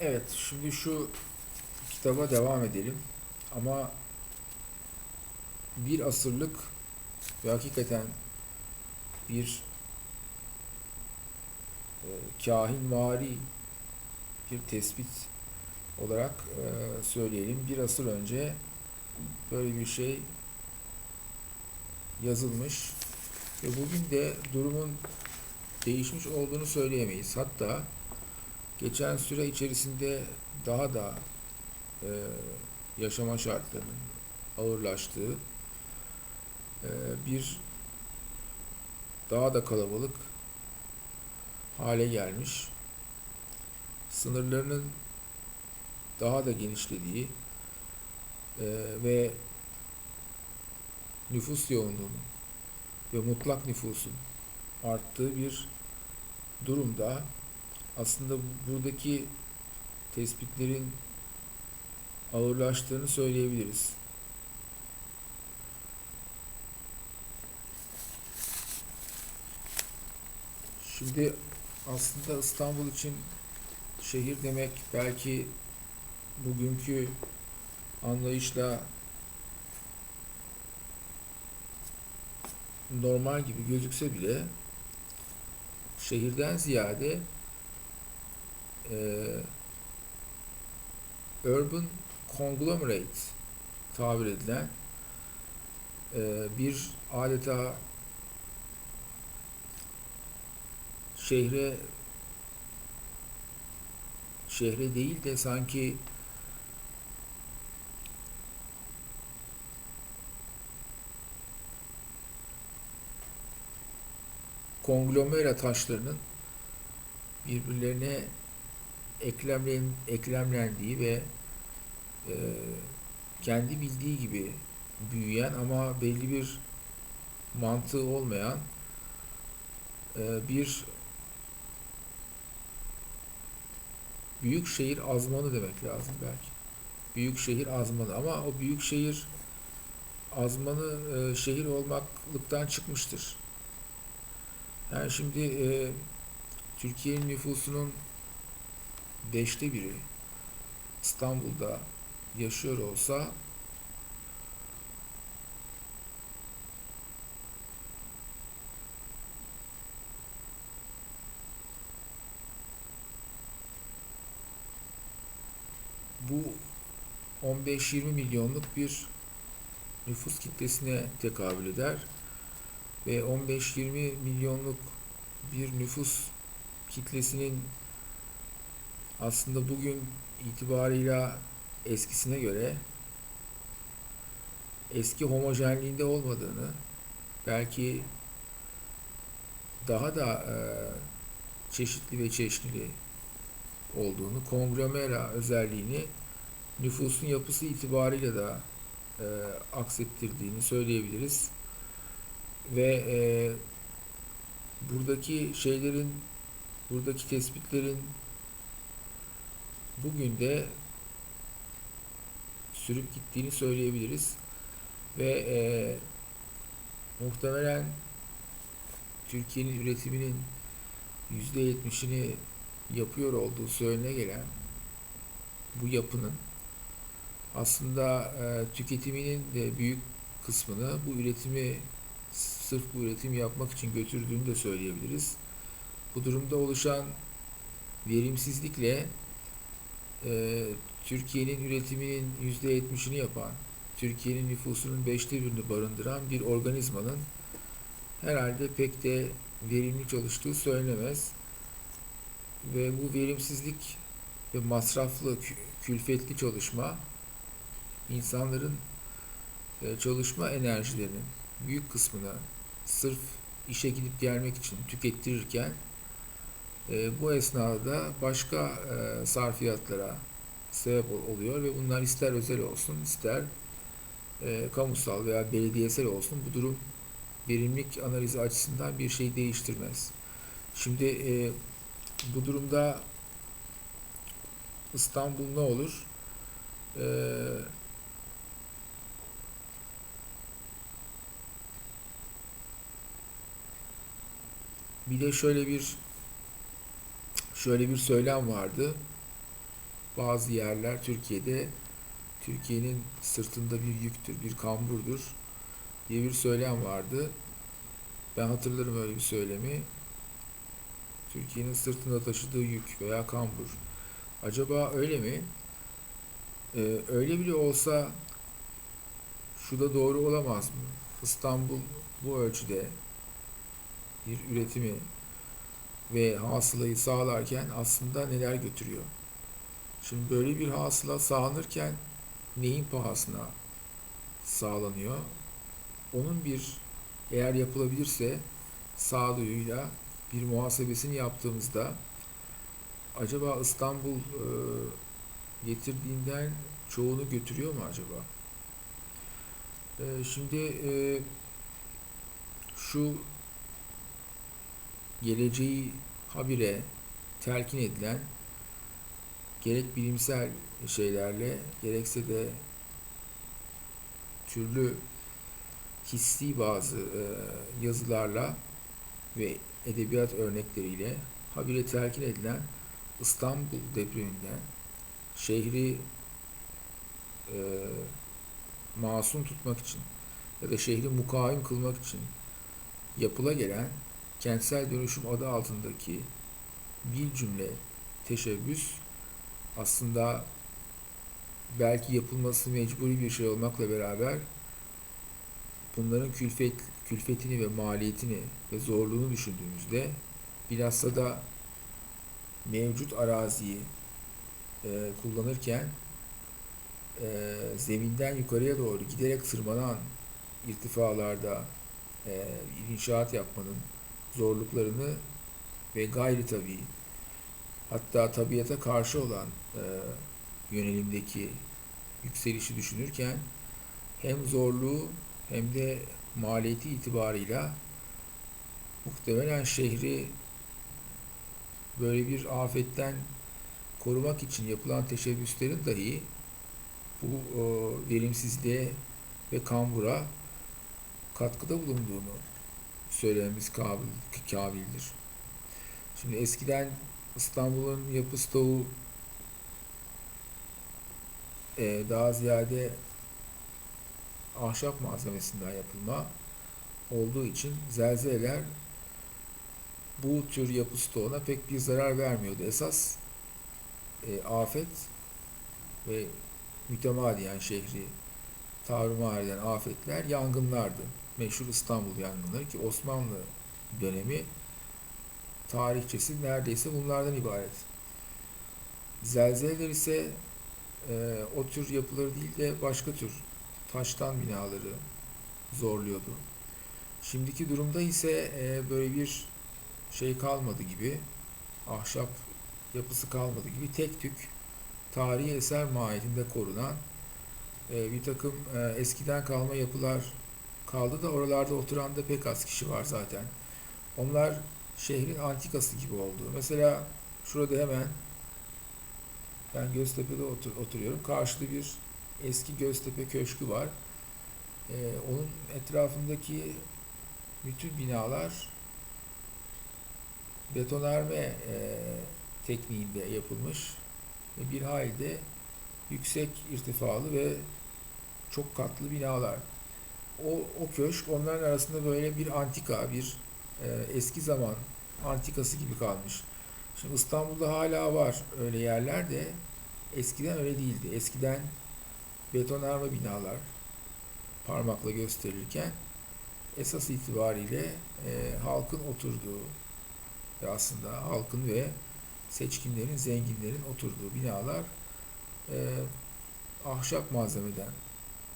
Evet, şimdi şu kitaba devam edelim. Ama bir asırlık ve hakikaten bir e, kahinvari bir tespit olarak e, söyleyelim. Bir asır önce böyle bir şey yazılmış ve bugün de durumun değişmiş olduğunu söyleyemeyiz. Hatta geçen süre içerisinde daha da e, yaşama şartlarının ağırlaştığı e, bir daha da kalabalık hale gelmiş. Sınırlarının daha da genişlediği e, ve nüfus yoğunluğunun ve mutlak nüfusun arttığı bir durumda aslında buradaki tespitlerin ağırlaştığını söyleyebiliriz. Şimdi aslında İstanbul için şehir demek belki bugünkü anlayışla normal gibi gözükse bile şehirden ziyade e, urban conglomerate tabir edilen e, bir adeta şehre şehre değil de sanki konglomera taşlarının birbirlerine eklemlen, eklemlendiği ve e, kendi bildiği gibi büyüyen ama belli bir mantığı olmayan e, bir büyük şehir azmanı demek lazım belki. Büyük şehir azmanı ama o büyük şehir azmanı e, şehir olmaklıktan çıkmıştır. Yani şimdi e, Türkiye'nin nüfusunun beşte biri İstanbul'da yaşıyor olsa bu 15-20 milyonluk bir nüfus kitlesine tekabül eder ve 15-20 milyonluk bir nüfus kitlesinin aslında bugün itibarıyla eskisine göre eski homojenliğinde olmadığını belki daha da e, çeşitli ve çeşitli olduğunu, konglomera özelliğini nüfusun yapısı itibariyle da e, aksettirdiğini söyleyebiliriz. Ve e, buradaki şeylerin, buradaki tespitlerin bugün de sürüp gittiğini söyleyebiliriz. Ve e, muhtemelen Türkiye'nin üretiminin %70'ini yapıyor olduğu söylenene gelen bu yapının aslında e, tüketiminin de büyük kısmını bu üretimi sırf bu üretim yapmak için götürdüğünü de söyleyebiliriz. Bu durumda oluşan verimsizlikle e, Türkiye'nin üretiminin %70'ini yapan, Türkiye'nin nüfusunun beşte birini barındıran bir organizmanın herhalde pek de verimli çalıştığı söylenemez. Ve bu verimsizlik ve masraflı, külfetli çalışma insanların e, çalışma enerjilerinin büyük kısmını sırf işe gidip gelmek için tükettirirken e, bu esnada başka e, sarfiyatlara sebep oluyor ve bunlar ister özel olsun ister e, kamusal veya belediyesel olsun bu durum verimlilik analizi açısından bir şey değiştirmez. Şimdi bu durumda İstanbul ne olur? Bir de şöyle bir şöyle bir söylem vardı. bazı yerler Türkiye'de Türkiye'nin sırtında bir yüktür, bir kamburdur diye bir söylem vardı. Ben hatırlarım öyle bir söylemi. Türkiye'nin sırtında taşıdığı yük veya kambur. Acaba öyle mi? Ee, öyle bile olsa şu da doğru olamaz mı? İstanbul bu ölçüde bir üretimi ve hasılayı sağlarken aslında neler götürüyor? Şimdi böyle bir hasıla sağlanırken neyin pahasına sağlanıyor? Onun bir eğer yapılabilirse sağduyuyla bir muhasebesini yaptığımızda acaba İstanbul e, getirdiğinden çoğunu götürüyor mu acaba? E, şimdi e, şu geleceği habire telkin edilen gerek bilimsel şeylerle gerekse de türlü hissi bazı e, yazılarla ve edebiyat örnekleriyle habire telkin edilen İstanbul depreminden şehri e, masum tutmak için ya da şehri mukavim kılmak için yapıla gelen kentsel dönüşüm adı altındaki bir cümle teşebbüs aslında belki yapılması mecburi bir şey olmakla beraber bunların külfet, külfetini ve maliyetini ve zorluğunu düşündüğümüzde bilhassa da mevcut araziyi e, kullanırken e, zeminden yukarıya doğru giderek tırmanan irtifalarda e, inşaat yapmanın zorluklarını ve gayri tabii hatta tabiata karşı olan e, yönelimdeki yükselişi düşünürken hem zorluğu hem de maliyeti itibarıyla muhtemelen şehri böyle bir afetten korumak için yapılan teşebbüslerin dahi bu o, verimsizliğe ve kambura katkıda bulunduğunu söylememiz kabil, kabildir. Şimdi eskiden İstanbul'un yapı stoğu e, daha ziyade ahşap malzemesinden yapılma olduğu için zelzeleler bu tür yapı stoğuna pek bir zarar vermiyordu. Esas e, afet ve mütemadiyen şehri tarumar eden afetler yangınlardı. Meşhur İstanbul yangınları ki Osmanlı dönemi tarihçesi neredeyse bunlardan ibaret. Zelzeleler ise e, o tür yapıları değil de başka tür taştan binaları zorluyordu. Şimdiki durumda ise e, böyle bir şey kalmadı gibi, ahşap yapısı kalmadı gibi tek tük tarihi eser mahiyetinde korunan e, bir takım e, eskiden kalma yapılar kaldı da oralarda oturan da pek az kişi var zaten. Onlar şehrin antikası gibi oldu. Mesela şurada hemen ben Göztepe'de otur, oturuyorum. Karşıda bir eski Göztepe Köşkü var. Ee, onun etrafındaki bütün binalar betonarme e, tekniğinde yapılmış ve bir halde yüksek irtifalı ve çok katlı binalar. O, o köşk onların arasında böyle bir antika, bir e, eski zaman antikası gibi kalmış. Şimdi İstanbul'da hala var öyle yerler de eskiden öyle değildi. Eskiden betonarme binalar parmakla gösterilirken esas itibariyle e, halkın oturduğu ve aslında halkın ve seçkinlerin, zenginlerin oturduğu binalar e, ahşap malzemeden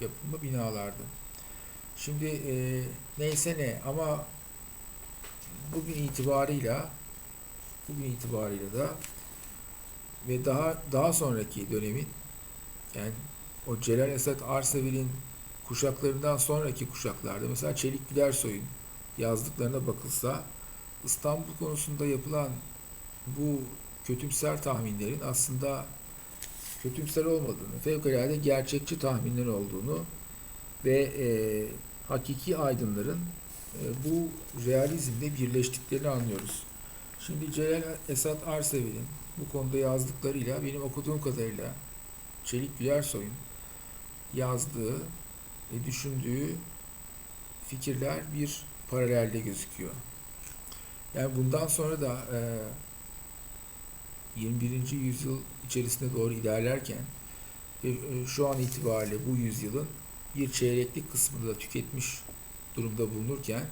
yapılma binalardı. Şimdi e, neyse ne ama bugün itibarıyla bugün itibarıyla da ve daha daha sonraki dönemin yani o Celal Esat Arsevil'in kuşaklarından sonraki kuşaklarda mesela Çelik Gülersoy'un yazdıklarına bakılsa İstanbul konusunda yapılan bu kötümser tahminlerin aslında kötümser olmadığını, fevkalade gerçekçi tahminler olduğunu ve e, hakiki aydınların e, bu realizmle birleştiklerini anlıyoruz. Şimdi Celal Esat Arsevi'nin bu konuda yazdıklarıyla benim okuduğum kadarıyla Çelik Gülersoy'un yazdığı ve düşündüğü fikirler bir paralelde gözüküyor. Yani bundan sonra da e, 21. yüzyıl içerisinde doğru ilerlerken e, şu an itibariyle bu yüzyılın bir çeyreklik kısmını da tüketmiş durumda bulunurken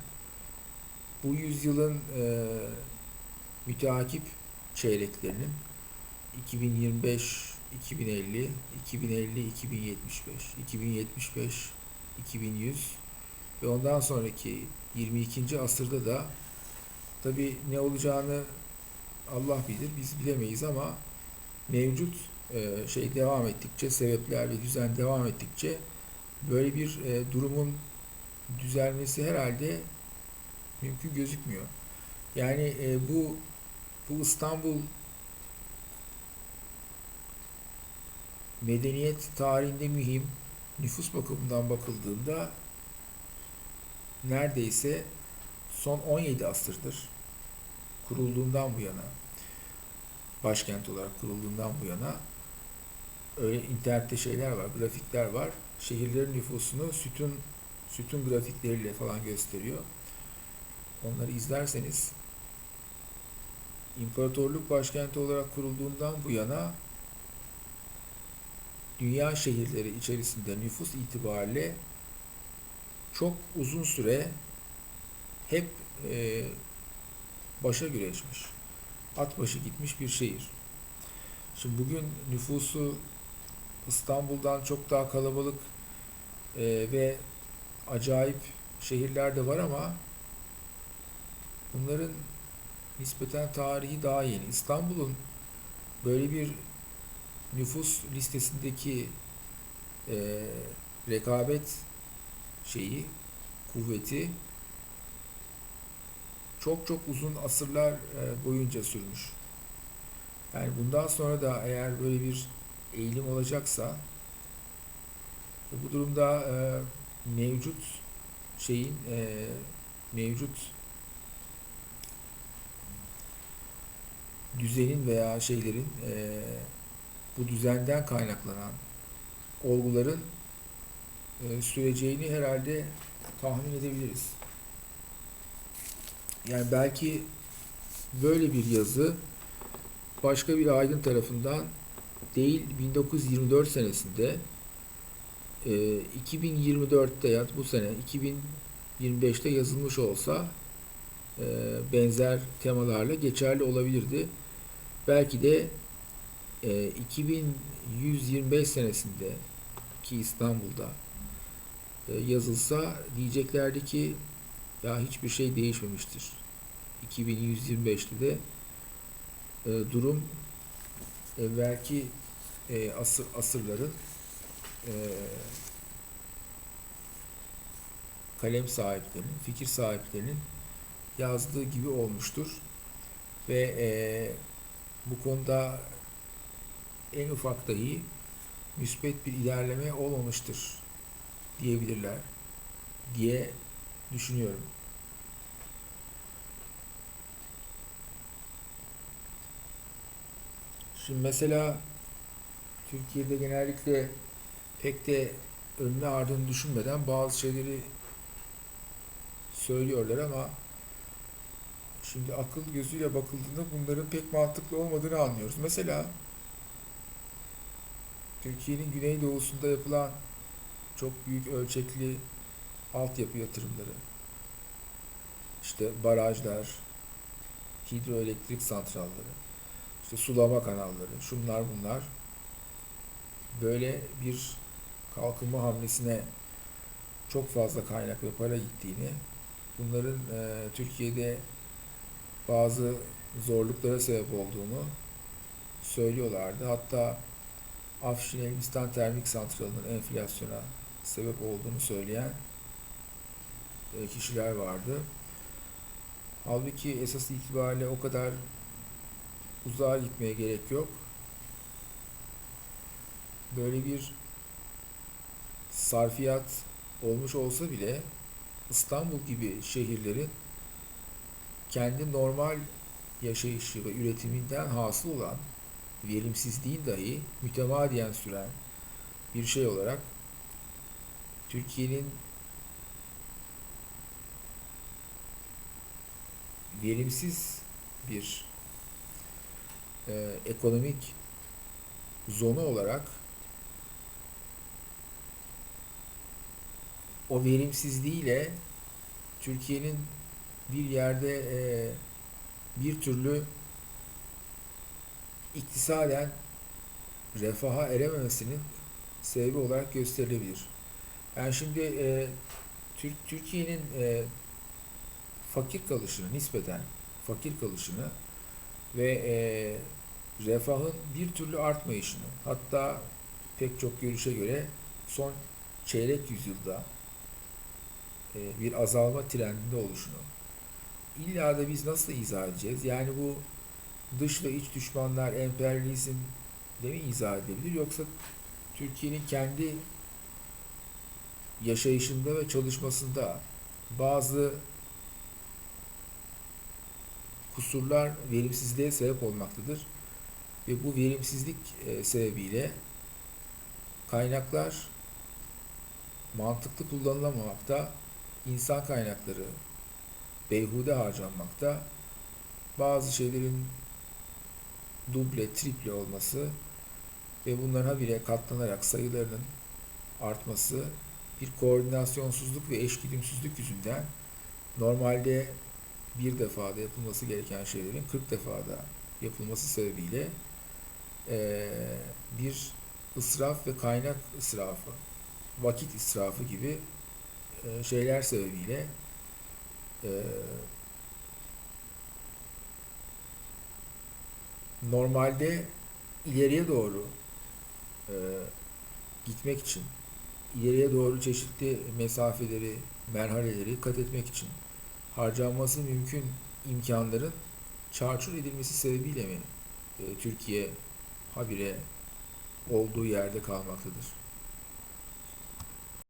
bu yüzyılın e, müteakip çeyreklerinin 2025, 2050, 2050, 2075, 2075, 2100 ve ondan sonraki 22. asırda da tabi ne olacağını Allah bilir, biz bilemeyiz ama mevcut e, şey devam ettikçe, sebepler ve düzen devam ettikçe böyle bir e, durumun düzelmesi herhalde mümkün gözükmüyor. Yani e, bu bu İstanbul medeniyet tarihinde mühim nüfus bakımından bakıldığında neredeyse son 17 asırdır kurulduğundan bu yana başkent olarak kurulduğundan bu yana öyle internette şeyler var, grafikler var. Şehirlerin nüfusunu sütun sütun grafikleriyle falan gösteriyor. Onları izlerseniz imparatorluk başkenti olarak kurulduğundan bu yana dünya şehirleri içerisinde nüfus itibariyle çok uzun süre hep e, başa güreşmiş. At başı gitmiş bir şehir. Şimdi bugün nüfusu İstanbul'dan çok daha kalabalık e, ve acayip şehirler de var ama bunların nispeten tarihi daha yeni. İstanbul'un böyle bir nüfus listesindeki e, rekabet şeyi, kuvveti çok çok uzun asırlar e, boyunca sürmüş. Yani bundan sonra da eğer böyle bir eğilim olacaksa bu durumda e, mevcut şeyin e, mevcut düzenin veya şeylerin e, bu düzenden kaynaklanan olguların e, süreceğini herhalde tahmin edebiliriz. Yani belki böyle bir yazı başka bir aydın tarafından değil 1924 senesinde e, 2024'te ya bu sene 2025'te yazılmış olsa e, benzer temalarla geçerli olabilirdi. Belki de e, 2125 senesinde ki İstanbul'da e, yazılsa diyeceklerdi ki ya hiçbir şey değişmemiştir. 2125'te de e, durum evvelki e, asır, asırların e, kalem sahiplerinin, fikir sahiplerinin yazdığı gibi olmuştur. Ve e, bu konuda en ufak dahi müspet bir ilerleme olmamıştır diyebilirler diye düşünüyorum. Şimdi mesela Türkiye'de genellikle pek de önüne ardını düşünmeden bazı şeyleri söylüyorlar ama şimdi akıl gözüyle bakıldığında bunların pek mantıklı olmadığını anlıyoruz. Mesela Türkiye'nin güneydoğusunda yapılan çok büyük ölçekli altyapı yatırımları, işte barajlar, hidroelektrik santralleri, işte sulama kanalları, şunlar bunlar böyle bir kalkınma hamlesine çok fazla kaynak ve para gittiğini, bunların e, Türkiye'de bazı zorluklara sebep olduğunu söylüyorlardı. Hatta Afşin Elbistan Termik Santralı'nın enflasyona sebep olduğunu söyleyen e, kişiler vardı. Halbuki esas itibariyle o kadar uzağa gitmeye gerek yok. Böyle bir sarfiyat olmuş olsa bile İstanbul gibi şehirlerin kendi normal yaşayışı ve üretiminden hasıl olan verimsizliğin dahi mütemadiyen süren bir şey olarak Türkiye'nin verimsiz bir e, ekonomik zonu olarak o verimsizliğiyle Türkiye'nin bir yerde e, bir türlü iktisaden refaha erememesinin sebebi olarak gösterilebilir. Yani şimdi e, Tür- Türkiye'nin e, fakir kalışını nispeten fakir kalışını ve e, refahın bir türlü artmayışını hatta pek çok görüşe göre son çeyrek yüzyılda e, bir azalma trendinde oluşunu illa da biz nasıl izah edeceğiz? Yani bu dış ve iç düşmanlar, emperyalizm de mi izah edebilir yoksa Türkiye'nin kendi yaşayışında ve çalışmasında bazı kusurlar verimsizliğe sebep olmaktadır. Ve bu verimsizlik e, sebebiyle kaynaklar mantıklı kullanılamamakta, insan kaynakları beyhude harcanmakta, bazı şeylerin duble, triple olması ve bunların habire katlanarak sayılarının artması bir koordinasyonsuzluk ve eşgüdümsüzlük yüzünden normalde bir defada yapılması gereken şeylerin 40 defada yapılması sebebiyle eee, bir ısraf ve kaynak israfı, vakit israfı gibi eee, şeyler sebebiyle eee, normalde ileriye doğru eee, gitmek için, ileriye doğru çeşitli mesafeleri, merhaleleri kat etmek için harcanması mümkün imkanların çarçur edilmesi sebebiyle mi e, Türkiye habire olduğu yerde kalmaktadır?